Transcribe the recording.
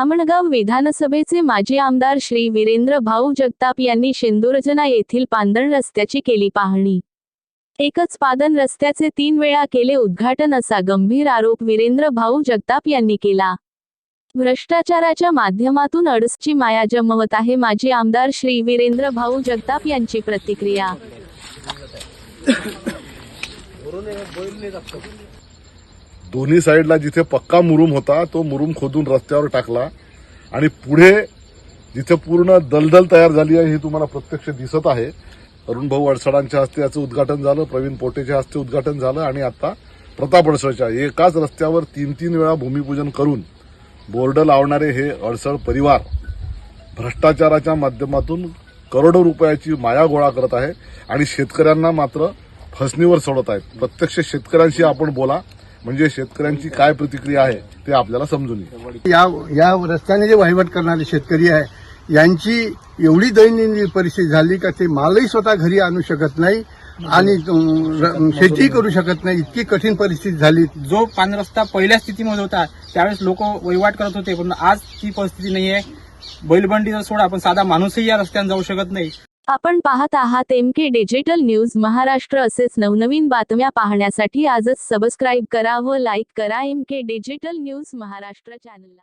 धामणगाव विधानसभेचे माजी आमदार श्री वीरेंद्र भाऊ जगताप यांनी शेंदुरजना येथील पांदण रस्त्याची केली पाहणी. एकच पादन रस्त्याचे तीन वेळा केले उद्घाटन असा गंभीर आरोप वीरेंद्र भाऊ जगताप यांनी केला. भ्रष्टाचाराच्या माध्यमातून अडसची माया जमवत आहे माजी आमदार श्री वीरेंद्र भाऊ जगताप यांची प्रतिक्रिया. दोन्ही साईडला जिथे पक्का मुरुम होता तो मुरुम खोदून रस्त्यावर टाकला. आणि पुढे जिथे पूर्ण दलदल तयार झाली आहे हे तुम्हाला प्रत्यक्ष दिसत आहे. अरुण भाऊ अडसडांच्या हस्ते याचं उद्घाटन झालं प्रवीण पोटेच्या हस्ते उद्घाटन झालं आणि आता प्रताप अडसडच्या एकाच रस्त्यावर तीन तीन वेळा भूमिपूजन करून बोर्ड लावणारे हे अडसड परिवार भ्रष्टाचाराच्या माध्यमातून करोडो रुपयाची माया गोळा करत आहे. आणि शेतकऱ्यांना मात्र फसणीवर सोडत आहेत. प्रत्यक्ष शेतकऱ्यांशी आपण बोला. म्हणजे शेतकऱ्यांची काय प्रतिक्रिया आहे ते आपल्याला समजून येईल. या या रस्त्याने जे वहिवाट करणारे शेतकरी आहे यांची एवढी दैनंदिन परिस्थिती झाली का ते मालही स्वतः घरी आणू शकत नाही आणि शेतीही करू शकत नाही. इतकी कठीण परिस्थिती झाली. जो पान रस्ता पहिल्या स्थितीमध्ये होता त्यावेळेस लोक वहिवाट करत होते पण आज ती परिस्थिती नाही आहे बैलबंडीचा सोडा पण साधा माणूसही या रस्त्याने जाऊ शकत नाही. आपण पाहत आहात M K digital news. Maharashtra असेच नवनवीन बातम्या पाहण्यासाठी आजच सबस्क्राईब करा व लाईक करा M K digital news Maharashtra चॅनलला